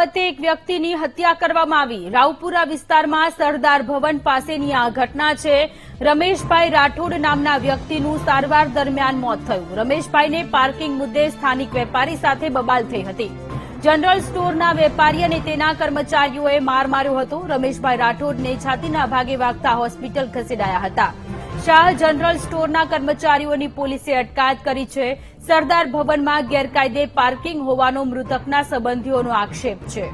બાબતે એક વ્યક્તિની હત્યા કરવામાં આવી. રાવપુરા વિસ્તારમાં સરદાર ભવન પાસેની આ ઘટના છે. રમેશભાઈ રાઠોડ નામના વ્યક્તિનું સારવાર દરમિયાન મોત થયું. રમેશભાઈને પાર્કિંગ મુદ્દે સ્થાનિક વેપારી સાથે બબાલ થઈ હતી. જનરલ સ્ટોરના વેપારી અને તેના કર્મચારીઓએ માર માર્યો હતો. રમેશભાઈ રાઠોડને છાતીના ભાગે વાગતા હોસ્પિટલ ખસેડાયા હતા. શાહ જનરલ સ્ટોરના કર્મચારીઓની પોલીસે અટકાયત કરી છે. સરદાર ભવનમાં ગેરકાયદે પાર્કિંગ હોવાનો મૃતકના સંબંધીઓનો આક્ષેપ છે.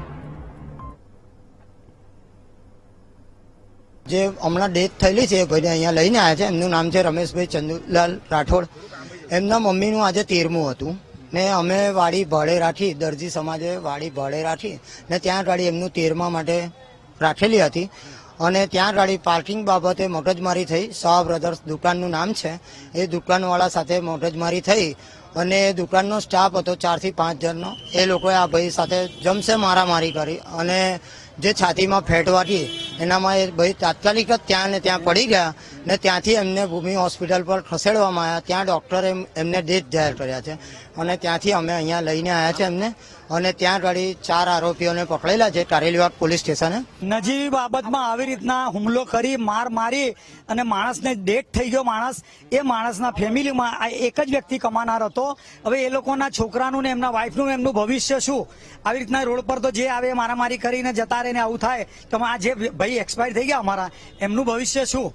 જે હમણાં ડેથ થયેલી છે, એ ભાઈને અહીંયા લઈને આવ્યા છે. એમનું નામ છે રમેશભાઈ ચંદુલાલ રાઠોડ. એમના મમ્મીનું આજે તેરમું હતું. ને અમે વાડી ભાડે રાખી, દરજી સમાજે વાડી ભાડે રાખી, ને ત્યાં ગાડી એમનું તેરમા માટે રાખેલી હતી. અને ત્યાં ગાડી પાર્કિંગ બાબતે મગજમારી થઈ. શાહ બ્રધર્સ દુકાનનું નામ છે. એ દુકાનવાળા સાથે મગજમારી થઈ અને દુકાનનો સ્ટાફ હતો ચારથી પાંચ જણનો. એ લોકોએ આ ભાઈ સાથે જમશે મારામારી કરી અને જે છાતીમાં ફેટ વાગી એનામાં એ ભાઈ તાત્કાલિક જ ત્યાં ને ત્યાં પડી ગયા ને ત્યાંથી એમને ભૂમિ હોસ્પિટલ પર ખસેડવામાં આવ્યા. ત્યાં ડૉક્ટરે એમને ડેથ જાહેર કર્યા છે. અને ત્યાંથી અમે અહીંયા લઈને આવ્યા છે એમને. અને ત્યાં ગાડી ચાર આરોપીઓને પકડેલા છે કારેલીવાગ પોલીસ સ્ટેશને. નજીવી બાબતમાં આવી રીતના હુમલો કરી, માર મારી અને માણસને ડેથ થઈ ગયો માણસ. એ માણસના ફેમિલીમાં આ એક જ વ્યક્તિ કમાનાર હતો. હવે એ લોકોના છોકરાનું ને એમના વાઈફનું એમનું ભવિષ્ય શું? આવી રીતના રોડ પર તો જે આવે મારામારી કરીને જતા રહે ને આવું થાય. તો આ જે ભાઈ એક્સપાયર થઈ ગયા અમારા. એમનું ભવિષ્ય શું?